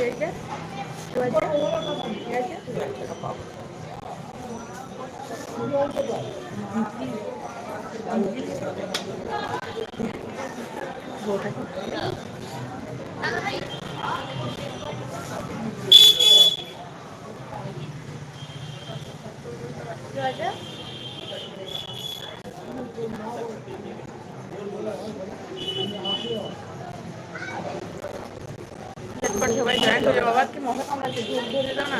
হাজার দু হাজার তিন হাজার দু হাজার ঝটপট সবাই জয়েন্ট হয়ে বাবা কি মশা কামড়াচ্ছে ধূপ ধরে দাও না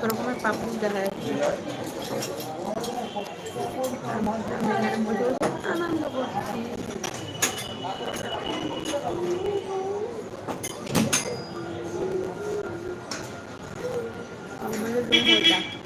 কত রকমের পাপড়ি দেখা যাচ্ছে। আনন্দ করছি আমাদের